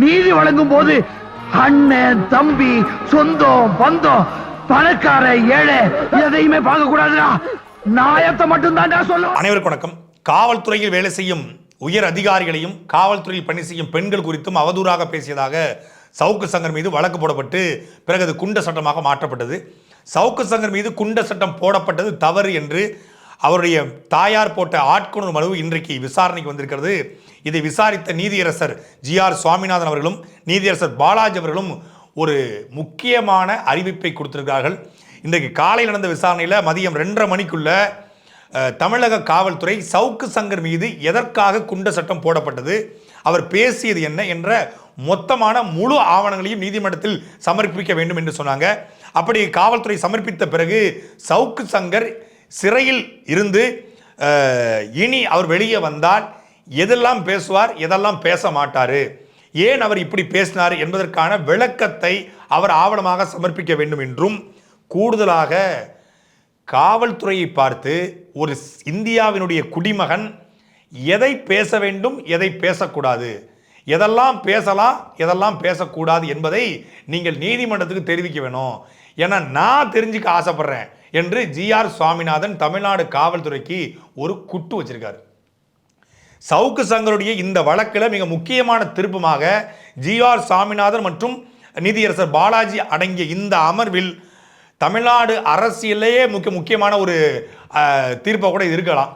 நீதி வழங்கும் போது அண்ணன் தம்பி சொந்தம் பந்தம் பணக்கார ஏழை எதையுமே பார்க்க கூடாதுடா நாயத்தை மட்டும் தான்டா சொல்லுவோம். அனைவருக்கும் வணக்கம். காவல்துறையில் வேலை செய்யும் உயர் அதிகாரிகளையும் காவல்துறையில் பணி செய்யும் பெண்கள் குறித்தும் அவதூறாக பேசியதாக சவுக்கு சங்கர் மீது வழக்கு போடப்பட்டு பிறகு அது குண்ட சட்டமாக மாற்றப்பட்டது. சவுக்கு சங்கர் மீது குண்ட சட்டம் போடப்பட்டது தவறு என்று அவருடைய தாயார் போட்ட ஆட்கொணர் மனு இன்றைக்கு விசாரணைக்கு வந்திருக்கிறது. இதை விசாரித்த நீதியரசர் ஜி ஆர் சுவாமிநாதன் அவர்களும் நீதியரசர் பாலாஜி அவர்களும் ஒரு முக்கியமான அறிவிப்பை கொடுத்திருக்கிறார்கள். இன்றைக்கு காலையில் நடந்த விசாரணையில் மதியம் ரெண்டரை மணிக்குள்ள தமிழக காவல்துறை சவுக்கு சங்கர் மீது எதற்காக குண்ட சட்டம் போடப்பட்டது அவர் பேசியது என்ன என்ற மொத்தமான முழு ஆவணங்களையும் நீதிமன்றத்தில் சமர்ப்பிக்க வேண்டும் என்று சொன்னாங்க. அப்படி காவல்துறை சமர்ப்பித்த பிறகு சவுக்கு சங்கர் சிறையில் இருந்து இனி அவர் வெளியே வந்தால் எதெல்லாம் பேசுவார் எதெல்லாம் பேச மாட்டார் ஏன் அவர் இப்படி பேசினார் என்பதற்கான விளக்கத்தை அவர் ஆவணமாக சமர்ப்பிக்க வேண்டும் என்றும் கூடுதலாக காவல்துறையை பார்த்து ஒரு ஸ்- இந்தியாவினுடைய குடிமகன் எதை பேச வேண்டும் எதை பேசக்கூடாது எதெல்லாம் பேசலாம் எதெல்லாம் பேசக்கூடாது என்பதை நீங்கள் நீதிமன்றத்துக்கு தெரிவிக்க வேணும். ஏன்னா நான் தெரிஞ்சுக்க ஆசைப்படுறேன் என்று ஜிஆர் சுவாமிநாதன் தமிழ்நாடு காவல்துறைக்கு ஒரு குட்டு வச்சிருக்காரு. சவுக்கு சங்கருடைய இந்த வழக்கில் மிக முக்கியமான திருப்பமாக ஜிஆர் சாமிநாதன் மற்றும் நீதியரசர் பாலாஜி அடங்கிய இந்த அமர்வில் தமிழ்நாடு அரசியலேயே முக்கிய முக்கியமான ஒரு தீர்ப்பை கூட இருக்கலாம்.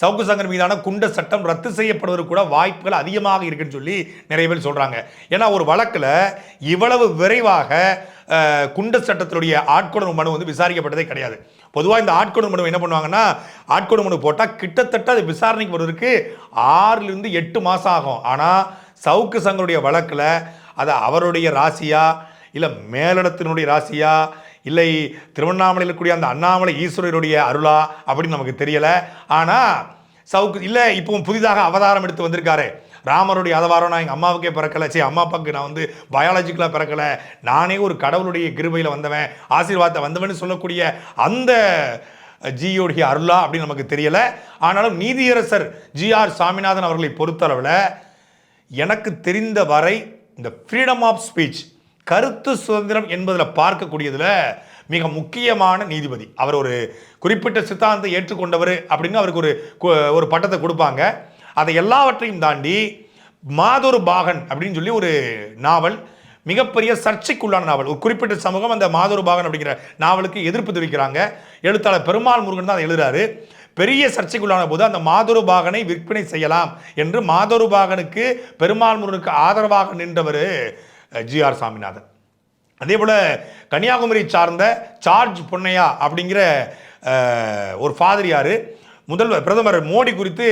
சவுக்கு சங்கர் மீதான குண்ட சட்டம் ரத்து செய்யப்படுவது கூட வாய்ப்புகள் அதிகமாக இருக்குன்னு சொல்லி நிறைய பேர் சொல்கிறாங்க ஏன்னா ஒரு வழக்கில் இவ்வளவு விரைவாக குண்ட சட்டத்தினுடைய ஆட்கொணர் மனு வந்து விசாரிக்கப்பட்டதே கிடையாது. பொதுவாக இந்த ஆட்கொணர் மனு என்ன பண்ணுவாங்கன்னா ஆட்கொணர் மனு போட்டால் கிட்டத்தட்ட அது விசாரணைக்கு வருவதற்கு ஆறுலேருந்து எட்டு மாதம் ஆகும். ஆனால் சவுக்கு சங்கருடைய வழக்கில் அது அவருடைய ராசியா இல்லை மேலிடத்தினுடைய ராசியா இல்லை திருவண்ணாமலையில் இருக்கக்கூடிய அந்த அண்ணாமலை ஈஸ்வரருடைய அருளா அப்படின்னு நமக்கு தெரியலை. ஆனால் சவுக்கு இல்லை இப்போ புதிதாக அவதாரம் எடுத்து வந்திருக்காரு. ராமருடைய அவதாரம் நான் எங்கள் அம்மாவுக்கே பிறக்கலை. சரி அம்மா அப்பாவுக்கு நான் வந்து பயாலஜிக்கலாக பிறக்கலை. நானே ஒரு கடவுளுடைய கிருபையில் வந்தவன் ஆசீர்வாதத்தை வந்தவன் சொல்லக்கூடிய அந்த ஜியோடைய அருளா அப்படின்னு நமக்கு தெரியலை. ஆனாலும் நீதியரசர் ஜி ஆர் சாமிநாதன் அவர்களை பொறுத்தளவில் எனக்கு தெரிந்த வரை இந்த ஃப்ரீடம் ஆஃப் ஸ்பீச் கருத்து சுதந்திரம் என்பதில் பார்க்கக்கூடியதில் மிக முக்கியமான நீதிபதி. அவர் ஒரு குறிப்பிட்ட சித்தாந்தத்தை ஏற்றுக்கொண்டவர் அப்படின்னு அவருக்கு ஒரு ஒரு பட்டத்தை கொடுப்பாங்க. அதை எல்லாவற்றையும் தாண்டி மாதொரு பாகன் அப்படின்னு சொல்லி ஒரு நாவல் மிகப்பெரிய சர்ச்சைக்குள்ளான நாவல். ஒரு குறிப்பிட்ட சமூகம் அந்த மாதொரு பாகன் அப்படிங்கிற நாவலுக்கு எதிர்ப்பு தெரிவிக்கிறாங்க. எழுத்தாளர் பெருமாள் முருகன் தான் அதை எழுதுறாரு. பெரிய சர்ச்சைக்குள்ளான போது அந்த மாதொரு பாகனை விற்பனை செய்யலாம் என்று மாதொரு பாகனுக்கு பெருமாள் முருகனுக்கு ஆதரவாக நின்றவர் ஜி ஆர் சாமிநாதன். அதே போல் கன்னியாகுமரி சார்ந்த சார்ஜ் பொன்னையா அப்படிங்கிற ஒரு ஃபாதரியார் முதல்வர் பிரதமர் மோடி குறித்து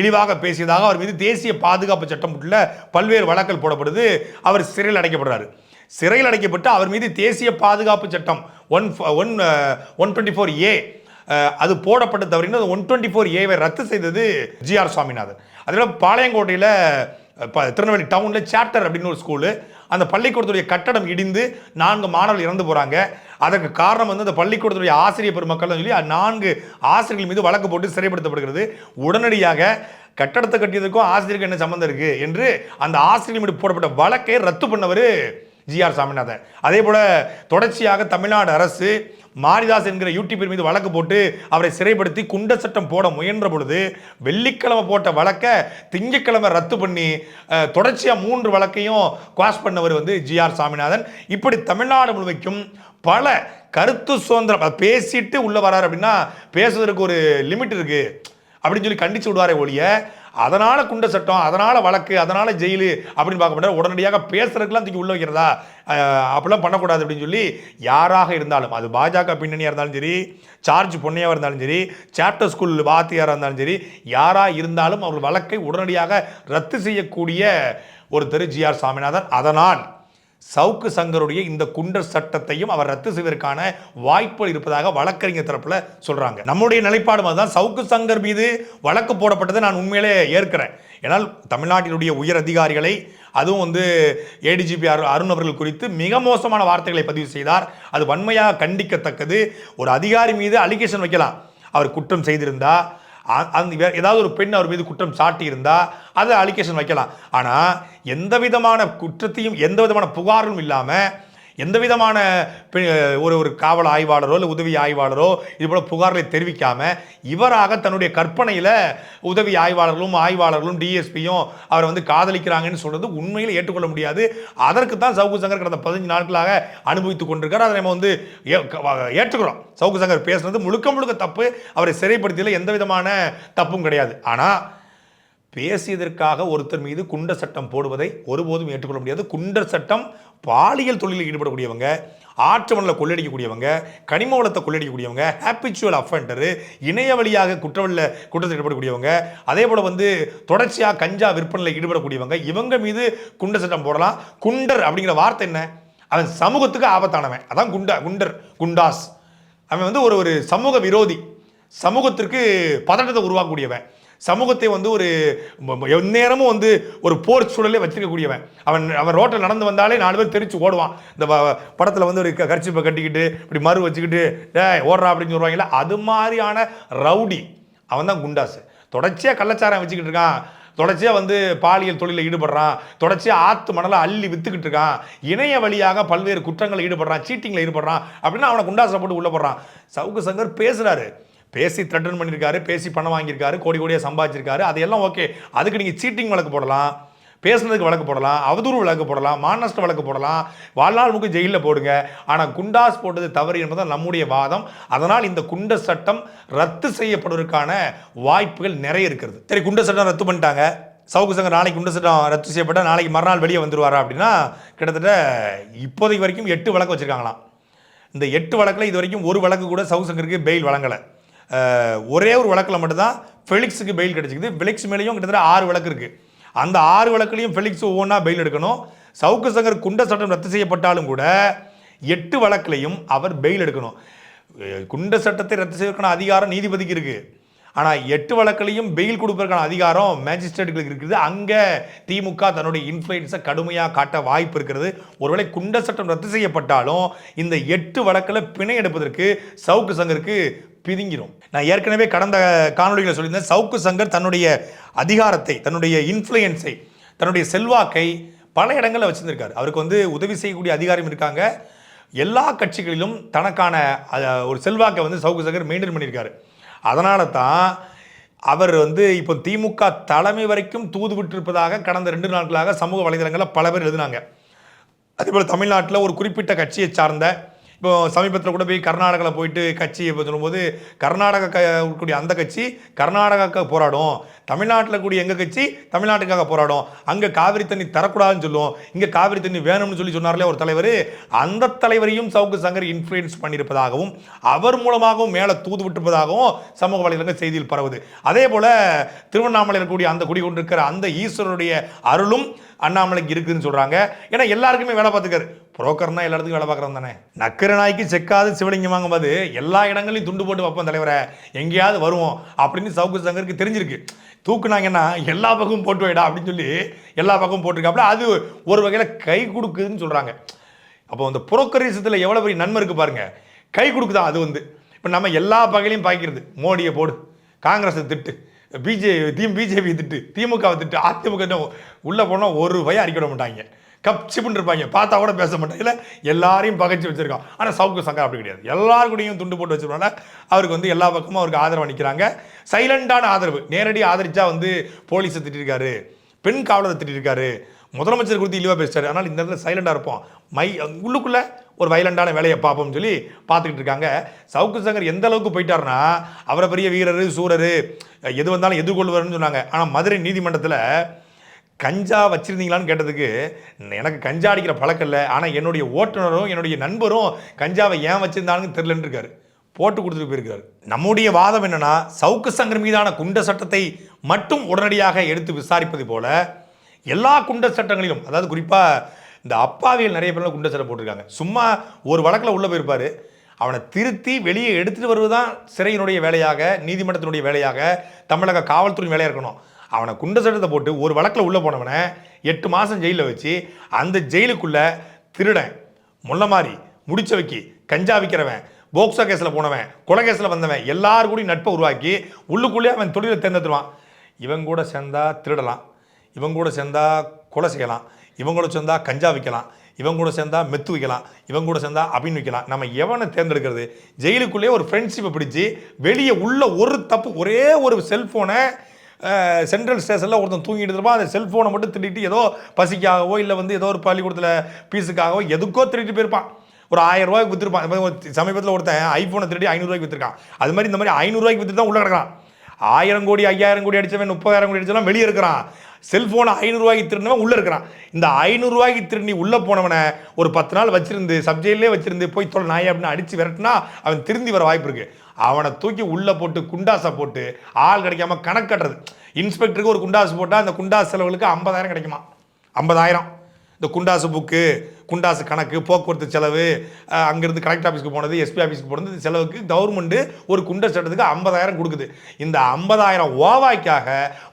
இழிவாக பேசியதாக அவர் மீது தேசிய பாதுகாப்பு சட்டம் உள்ள பல்வேறு வழக்கல் போடப்படுது. அவர் சிறையில் அடைக்கப்படுறாரு. சிறையில் அடைக்கப்பட்டு அவர் மீது தேசிய பாதுகாப்பு சட்டம் one one one twenty four A அது போடப்பட்ட தவறின ஒன் டுவெண்ட்டி ஃபோர் ஏவை ரத்து செய்தது ஜி ஆர் சுவாமிநாதன் அதில் பாளையங்கோட்டையில் இப்போ திருநெல்வேலி டவுனில் சாப்டர் அப்படின்னு ஒரு ஸ்கூலு அந்த பள்ளிக்கூடத்துடைய கட்டடம் இடிந்து நான்கு மாணவர்கள் இறந்து போகிறாங்க அதற்கு காரணம் வந்து அந்த பள்ளிக்கூடத்துடைய ஆசிரியர் பெருமக்கள் சொல்லி நான்கு ஆசிரியர்கள் மீது வழக்கு போட்டு சிறைப்படுத்தப்படுகிறது. உடனடியாக கட்டடத்தை கட்டியதுக்கும் ஆசிரியருக்கு என்ன சம்மந்தம் இருக்குது என்று அந்த ஆசிரியர் மீது போடப்பட்ட வழக்கை ரத்து பண்ணவர் ஜிஆர் சாமிநாதன். அதே போல தொடர்ச்சியாக தமிழ்நாடு அரசு மாரிதாஸ் என்கிற யூடியூபர் மீது வழக்கு போட்டு அவரை சிறைப்படுத்தி குண்ட சட்டம் போட முயன்ற பொழுது வெள்ளிக்கிழமை போட்ட வழக்கை திங்கக்கிழமை ரத்து பண்ணி தொடர்ச்சியாக மூன்று வழக்கையும் குவாஷ் பண்ணவர் வந்து ஜிஆர் சாமிநாதன். இப்படி தமிழ்நாடு முழுமைக்கும் பல கருத்து சுதந்திரம் பேசிட்டு உள்ளே வராரு அப்படின்னா பேசுவதற்கு ஒரு லிமிட் இருக்குது அப்படின்னு சொல்லி கண்டிச்சு விடுவாரே ஒழிய அதனால் குண்ட சட்டம் அதனால் வழக்கு அதனால் ஜெயிலு அப்படின்னு பார்க்க முடியாது. உடனடியாக பேசுறதுக்குலாம் தூக்கி உள்ள வைக்கிறதா? அப்படிலாம் பண்ணக்கூடாது அப்படின்னு சொல்லி யாராக இருந்தாலும் அது பாஜக பின்னணியாக இருந்தாலும் சரி சார்ஜ் பொன்னையாக இருந்தாலும் சரி சாப்டர் ஸ்கூல் வாத்தியாராக இருந்தாலும் சரி யாராக இருந்தாலும் அவர்கள் வழக்கை உடனடியாக ரத்து செய்யக்கூடிய ஒருத்தர் ஜி ஆர் சாமிநாதன். அதனால் சவுக்கு சங்கருடைய இந்த குண்டர் சட்டத்தையும் அவர் ரத்து செய்வதற்கான வாய்ப்புகள் இருப்பதாக வழக்கறிஞர் தரப்புல சொல்றாங்க. நம்முடைய நிலைப்பாடு அதுதான். சவுக்கு சங்கர் மீது வழக்கு போடப்பட்டதை நான் உண்மையிலே ஏற்கிறேன். ஏன்னால் தமிழ்நாட்டினுடைய உயர் அதிகாரிகளை அதுவும் வந்து ஏடிஜிபி அரு அருண் அவர்கள் குறித்து மிக மோசமான வார்த்தைகளை பதிவு செய்தார். அது வன்மையாக கண்டிக்கத்தக்கது. ஒரு அதிகாரி மீது அலிகேஷன் வைக்கலாம். அவர் குற்றம் செய்திருந்தா அந்த வேறு ஏதாவது ஒரு பெண் அவர் மீது குற்றம் சாட்டி இருந்தால் அதை அலிகேஷன் வைக்கலாம். ஆனால் எந்த விதமான குற்றத்தையும் எந்த விதமான புகாரும் இல்லாமல் எந்த விதமான பெ- ஒரு ஒரு காவல் ஆய்வாளரோ இல்லை உதவி ஆய்வாளரோ இது போல புகார்களை தெரிவிக்காமல் இவராக தன்னுடைய கற்பனையில் உதவி ஆய்வாளர்களும் ஆய்வாளர்களும் டிஎஸ்பியும் அவரை வந்து காதலிக்கிறாங்கன்னு சொல்கிறது உண்மையில் ஏற்றுக்கொள்ள முடியாது. அதற்கு தான் சவுக்கு சங்கர் கடந்த பதினஞ்சு நாட்களாக அனுபவித்துக் கொண்டிருக்கார். அதை நம்ம வந்து ஏற்றுக்கிறோம். சவுக்கு சங்கர் பேசுனது முழுக்க முழுக்க தப்பு. அவரை சிறைப்படுத்தியதில் எந்த விதமான தப்பும் கிடையாது. ஆனால் பேசியதற்காக ஒருத்தர் மீது குண்டர் சட்டம் போடுவதை ஒருபோதும் ஏற்றுக்கொள்ள முடியாது. குண்டர் சட்டம் பாலியல் தொழிலில் ஈடுபடக்கூடியவங்க ஆற்று மணலை கொள்ளடிக்கக்கூடியவங்க கனிம வளத்தை கொள்ளடிக்கக்கூடியவங்க ஹேப்பிச்சுவல் அஃபெண்டரு இணைய வழியாக குற்றவல்ல குற்றத்தில் ஈடுபடக்கூடியவங்க அதே போல் வந்து தொடர்ச்சியாக கஞ்சா விற்பனையில் ஈடுபடக்கூடியவங்க இவங்க மீது குண்டர் சட்டம் போடலாம். குண்டர் அப்படிங்கிற வார்த்தை என்ன? அவன் சமூகத்துக்கு ஆபத்தானவன். அதான் குண்டா குண்டர் குண்டாஸ். அவன் வந்து ஒரு ஒரு சமூக விரோதி. சமூகத்திற்கு பதட்டத்தை உருவாக்கக்கூடியவன். சமூகத்தை வந்து ஒரு எந்நேரமும் வந்து ஒரு போர் சூழலே வச்சிருக்கக்கூடியவன். அவன் அவன் ரோட்டில் நடந்து வந்தாலே நாலு பேர் தெரிச்சு ஓடுவான். இந்த படத்தில் வந்து ஒரு க- கர்ச்சிப்பை கட்டிக்கிட்டு இப்படி மறு வச்சுக்கிட்டு டேய் ஓடுறா அப்படின்னு சொல்லுவாங்கல்ல அது மாதிரியான ரவுடி அவன் தான் குண்டாசு. தொடர்ச்சியாக கள்ளச்சாரம் வச்சுக்கிட்டு இருக்கான். தொடர்ச்சியாக வந்து பாலியல் தொழிலில் ஈடுபடுறான். தொடர்ச்சியாக ஆத்து மணலை அள்ளி விற்றுக்கிட்டு இருக்கான். இணைய வழியாக பல்வேறு குற்றங்களில் ஈடுபடுறான். சீட்டிங்கில் ஈடுபடுறான். அப்படின்னா அவனை குண்டாசை போட்டு உள்ளே போடுறான். சவுக்கு சங்கர் பேசுகிறாரு பேசி த்ரெட்டன் பண்ணியிருக்காரு பேசி பணம் வாங்கியிருக்காரு கோடி கோடியாக சம்பாதிச்சிருக்காரு. அதையெல்லாம் ஓகே அதுக்கு நீங்கள் சீட்டிங் வழக்கு போடலாம் பேசுனதுக்கு வழக்கு போடலாம் அவதூறு வழக்கு போடலாம் மானஸ்ட் வழக்கு போடலாம் வாழ்நாள் முக்கு ஜெயிலில் போடுங்க. ஆனால் குண்டாஸ் போட்டது தவறு என்பது நம்முடைய வாதம். அதனால் இந்த குண்ட சட்டம் ரத்து செய்யப்படுவதற்கான வாய்ப்புகள் நிறைய இருக்கிறது. சரி குண்ட சட்டம் ரத்து பண்ணிட்டாங்க. சவுக்கு சங்கர் நாளைக்கு குண்டர் சட்டம் ரத்து செய்யப்பட்டால் நாளைக்கு மறுநாள் வெளியே வந்துருவாரா அப்படின்னா கிட்டத்தட்ட இப்போதைக்கு வரைக்கும் எட்டு வழக்கு வச்சுருக்காங்களாம். இந்த எட்டு வழக்கில் இது வரைக்கும் ஒரு வழக்கு கூட சவுக்கு சங்கருக்கு பெயில் வழங்கலை. ஒரே ஒரு வழக்கில் மட்டும்தான் ஃபெலிக்ஸுக்கு பெயில் கிடைச்சிக்குது. ஃபெலிக்ஸ் மேலேயும் கிட்டத்தட்ட ஆறு வழக்கு இருக்குது அந்த ஆறு வழக்குலையும் ஃபெலிக்ஸ் ஒவ்வொன்றா பெயில் எடுக்கணும். சவுக்கு சங்கர் குண்ட சட்டம் ரத்து செய்யப்பட்டாலும் கூட எட்டு வழக்குலையும் அவர் பெயில் எடுக்கணும். குண்ட சட்டத்தை ரத்து செய்வதற்கான அதிகாரம் நீதிபதிக்கு இருக்குது ஆனால் எட்டு வழக்குலையும் பெயில் கொடுப்பதற்கான அதிகாரம் மேஜிஸ்ட்ரேட்டுகளுக்கு இருக்குது. அங்கே திமுக தன்னுடைய இன்ஃப்ளூயன்ஸை கடுமையாக காட்ட வாய்ப்பு இருக்கிறது. ஒருவேளை குண்ட சட்டம் ரத்து செய்யப்பட்டாலும் இந்த எட்டு வழக்கில் பிணை எடுப்பதற்கு சவுக்கு சங்கருக்கு பிதுங்கிரும். நான் ஏற்கனவே கடந்த காணொலிகளை சொல்லியிருந்தேன் சவுக்கு சங்கர் தன்னுடைய அதிகாரத்தை தன்னுடைய இன்ஃப்ளூயன்ஸை தன்னுடைய செல்வாக்கை பல இடங்களில் வச்சிருந்திருக்காரு. அவருக்கு வந்து உதவி செய்யக்கூடிய அதிகாரம் இருக்காங்க. எல்லா கட்சிகளிலும் தனக்கான ஒரு செல்வாக்கை வந்து சவுக்கு சங்கர் மெயின்டைன் பண்ணியிருக்காரு. அதனால தான் அவர் வந்து இப்போ திமுக தலைமை வரைக்கும் தூது விட்டிருப்பதாக கடந்த ரெண்டு நாட்களாக சமூக வலைதளங்களில் பல பேர் எழுதினாங்க. அதேபோல் தமிழ்நாட்டில் ஒரு குறிப்பிட்ட கட்சியை சார்ந்த இப்போ சமீபத்தில் கூட போய் கர்நாடகாவில் போயிட்டு கட்சி இப்போ சொல்லும்போது கர்நாடகா க- இருக்கக்கூடிய அந்த கட்சி கர்நாடகாக்காக போராடும். தமிழ்நாட்டில் கூடிய எங்கள் கட்சி தமிழ்நாட்டுக்காக போராடும். அங்கே காவிரி தண்ணி தரக்கூடாதுன்னு சொல்லுவோம். இங்கே காவிரி தண்ணி வேணும்னு சொல்லி சொன்னார்லே ஒரு தலைவர். அந்த தலைவரையும் சவுக்கு சங்கர் இன்ஃப்ளூயன்ஸ் பண்ணியிருப்பதாகவும் அவர் மூலமாகவும் மேலே தூது விட்டிருப்பதாகவும் சமூக வலைதளங்கள் செய்தியில் பரவுது. அதே போல் திருவண்ணாமலையில் இருக்கக்கூடிய அந்த குடிகொண்டிருக்கிற அந்த ஈஸ்வரனுடைய அருளும் அண்ணாமலைக்கு இருக்குதுன்னு சொல்கிறாங்க ஏன்னா எல்லாருக்குமே வேலை பார்த்துக்காரு. புரோக்கர்னா எல்லா இடத்துக்கும் வேலை பார்க்குறோம் தானே. நக்கர நாய்க்கு செக்காது சிவலிங்கம் வாங்கும்போது எல்லா இடங்களையும் துண்டு போட்டு வைப்போம் தலைவரை. எங்கேயாவது வருவோம் அப்படின்னு சவுக்கு சங்கருக்கு தெரிஞ்சிருக்கு. தூக்குனாங்கன்னா எல்லா பக்கமும் போட்டு வைடா அப்படின்னு சொல்லி எல்லா பக்கமும் போட்டிருக்காப்புல. அது ஒரு வகையில் கை கொடுக்குதுன்னு சொல்கிறாங்க அப்போ அந்த புரோக்கரிசத்தில் எவ்வளோ பெரிய நன்மை இருக்குது பாருங்கள் கை கொடுக்குதான் அது வந்து. இப்போ நம்ம எல்லா பகையிலையும் பாய்க்கிறது. மோடியை போடு காங்கிரஸை திட்டு பிஜே தீம் பிஜேபி திட்டு திமுகவை திட்டு அதிமுக உள்ளே போனால் ஒரு பயம் அடிக்க விட மாட்டாங்க. கப் சிப்புன்னு இருப்பாங்க. பார்த்தா கூட பேச மாட்டாங்க இல்லை எல்லாரையும் பகைச்சு வச்சுருக்கான். ஆனால் சவுக்கு சங்கர் அப்படி கிடையாது. எல்லார் கூடயும் துண்டு போட்டு வச்சிருவாங்க அவருக்கு வந்து எல்லா பக்கமும் அவருக்கு ஆதரவு நிற்கிறாங்க சைலண்டான ஆதரவு. நேரடி ஆதரிச்சா வந்து போலீஸை திட்டிருக்காரு. பெண் காவலரை திட்டிருக்காரு. முதலமைச்சர் குறித்து இழிவாக பேசிட்டாரு. ஆனால் இந்த இடத்துல சைலண்டாக இருப்போம். மை உள்ளுக்குள்ளே ஒரு வைலண்டான வேலையை பார்ப்போம்னு சொல்லி பார்த்துக்கிட்டு இருக்காங்க. சவுக்கு சங்கர் எந்த அளவுக்கு போயிட்டாருன்னா அவரை பெரிய வீரர் சூரர் எது வந்தாலும் எதிர்கொள்வார்னு சொன்னாங்க. ஆனால் மதுரை நீதிமன்றத்தில் கஞ்சா வச்சுருந்தீங்களான்னு கேட்டதுக்கு எனக்கு கஞ்சா அடிக்கிற பழக்கம் இல்லை. ஆனால் என்னுடைய ஓட்டுநரும் என்னுடைய நண்பரும் கஞ்சாவை ஏன் வச்சிருந்தாங்கன்னு தெரிலன்னு இருக்காரு போட்டு கொடுத்துட்டு போயிருக்காரு. நம்முடைய வாதம் என்னென்னா சவுக்கு சங்கர் மீதான குண்ட சட்டத்தை மட்டும் உடனடியாக எடுத்து விசாரிப்பது போல எல்லா குண்ட சட்டங்களிலும் அதாவது குறிப்பாக இந்த அப்பாவிகள் நிறைய பேர் குண்ட சட்டம் போட்டிருக்காங்க. சும்மா ஒரு வழக்கில் உள்ளே போயிருப்பார். அவனை திருத்தி வெளியே எடுத்துகிட்டு வருவது தான் சிறையினுடைய வேலையாக நீதிமன்றத்தினுடைய வேலையாக தமிழக காவல்துறை வேலையாக இருக்கணும். அவனை குண்ட சட்டத்தை போட்டு ஒரு வழக்கில் உள்ளே போனவனை எட்டு மாதம் ஜெயிலில் வச்சு அந்த ஜெயிலுக்குள்ளே திருடன் முள்ள மாதிரி முடிச்ச வைக்கி கஞ்சா விற்கிறவன் போக்சோ கேஸில் போனவன் கொலை கேஸில் வந்தவன் எல்லாரும் கூடயும் நட்பை உருவாக்கி உள்ளுக்குள்ளேயே அவன் தொழிலை தேர்ந்தெடுத்துருவான். இவன் கூட சேர்ந்தா திருடலாம். இவன் கூட சேர்ந்தா கொலை செய்யலாம். இவன் கூட சேர்ந்தா கஞ்சா விற்கலாம் இவன் கூட சேர்ந்தா மெத்து வைக்கலாம். இவன் கூட சேர்ந்தா அபின் வைக்கலாம். நம்ம எவனை தேர்ந்தெடுக்கிறது? ஜெயிலுக்குள்ளேயே ஒரு ஃப்ரெண்ட்ஷிப்பை பிடிச்சி வெளியே உள்ள ஒரு தப்பு ஒரே ஒரு செல்ஃபோனை சென்ட்ரல் ஸ்டேஷனில் ஒருத்தன் தூங்கிட்டு இருப்பான். அந்த செல்ஃபோனை மட்டும் திருடிட்டு ஏதோ பசிக்காகவோ இல்லை வந்து ஏதோ ஒரு பள்ளிக்கூடத்தில் பீஸுக்காகவோ எதுக்கோ திருடிட்டு போயிருப்பான். ஒரு ஆயிரம் ரூபாய்க்கு விற்றுருப்பான் சமீபத்தில் ஒருத்தன் ஐஃபோனை திருடி ஐநூறுரூவாய்க்கு விற்றுருக்கான் அது மாதிரி இந்த மாதிரி ஐநூறுரூவாய்க்கு விற்றுட்டு தான் உள்ளே கிடக்கிறான். ஆயிரம் கோடி ஐயாயிரம் கோடி அடிச்சவன் முப்பதாயிரம் கோடி அடித்தவன் வெளியே இருக்கிறான். செல்ஃபோனை ஐநூறுரூவாய்க்கு திருடினவன் உள்ளே இருக்கிறான். இந்த ஐநூறுரூவாய்க்கு திருடி உள்ளே போனவனை ஒரு பத்து நாள் வச்சிருந்து சப்ஜெக்ட்லேயே வச்சிருந்து போய் தொலை நாயை அப்படின்னு அடித்து விரட்டினா அவன் திருந்தி வர வாய்ப்பு இருக்குது அவனை தூக்கி உள்ளே போட்டு குண்டாசை போட்டு ஆள் கிடைக்காம கணக்கு கட்டுறது. இன்ஸ்பெக்டருக்கு ஒரு குண்டாசு போட்டால் அந்த குண்டாசு செலவுகளுக்கு ஐம்பதாயிரம் கிடைக்குமா? ஐம்பதாயிரம். இந்த குண்டாசு புக்கு குண்டாசு கணக்கு போக்குவரத்து செலவு அங்கேருந்து கலெக்டர் ஆஃபீஸ்க்கு போனது எஸ்பி ஆஃபீஸ்க்கு போனது செலவுக்கு கவர்மெண்ட்டு ஒரு குண்டர் சட்டத்துக்கு ஐம்பதாயிரம் கொடுக்குது. இந்த ஐம்பதாயிரம் ஓவாய்க்காக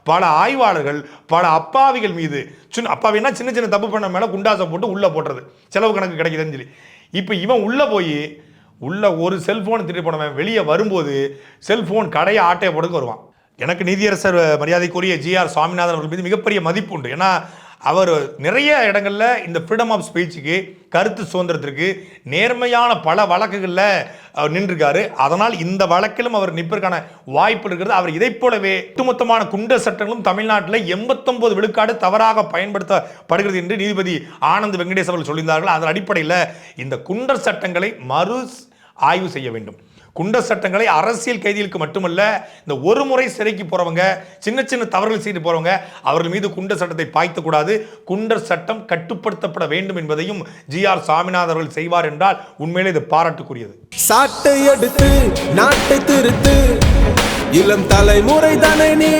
பல ஆய்வாளர்கள் பல அப்பாவிகள் மீது சின்ன அப்பாவின்னா சின்ன சின்ன தப்பு பண்ண மேலே குண்டாசை போட்டு உள்ளே போட்டுறது. செலவு கணக்கு கிடைக்குதுன்னு சொல்லி. இப்போ இவன் உள்ளே போய் உள்ள ஒரு செல்போன் திருடி போனவன் வெளியே வரும்போது செல்போன் கடையை ஆட்டையை போடுக்கு வருவான். எனக்கு நீதியரசர் மரியாதைக்குரிய ஜிஆர் சுவாமிநாதன் அவர்கள் மீது மிகப்பெரிய மதிப்பு உண்டு. ஏன்னா அவர் நிறைய இடங்களில் இந்த ஃப்ரீடம் ஆஃப் ஸ்பீச்சுக்கு கருத்து சுதந்திரத்திற்கு நேர்மையான பல வழக்குகளில் அவர் நின்றுருக்காரு. அதனால் இந்த வழக்கிலும் அவர் நிற்பதற்கான வாய்ப்பு இருக்கிறது. அவர் இதை போலவே ஒட்டுமொத்தமான குண்டர் சட்டங்களும் தமிழ்நாட்டில் எண்பத்தொன்பது விழுக்காடு தவறாக பயன்படுத்தப்படுகிறது என்று நீதிபதி ஆனந்த் வெங்கடேஷ் அவர்கள் சொல்லியிருந்தார்கள். அதன் அடிப்படையில் இந்த குண்டர் சட்டங்களை மறு ஆய்வு செய்ய வேண்டும். குண்ட சட்டங்களை அரசியல் கைதிகளுக்கு மட்டுமல்ல இந்த ஒரு முறை சிறைக்கு போறவங்க சின்ன சின்ன தவறுகள் செய்து போறவங்க அவர்கள் மீது குண்டர் சட்டத்தை பாய்த்தக்கூடாது குண்டர் சட்டம் கட்டுப்படுத்தப்பட வேண்டும் என்பதையும் ஜி ஆர் சாமிநாதன் அவர்கள் செய்வார் என்றால் உண்மையிலே இது பாராட்டுக்குரியது. சாட்டை எடுத்து நாட்டை திருத்து. இளம் தலைமுறை தானே நீ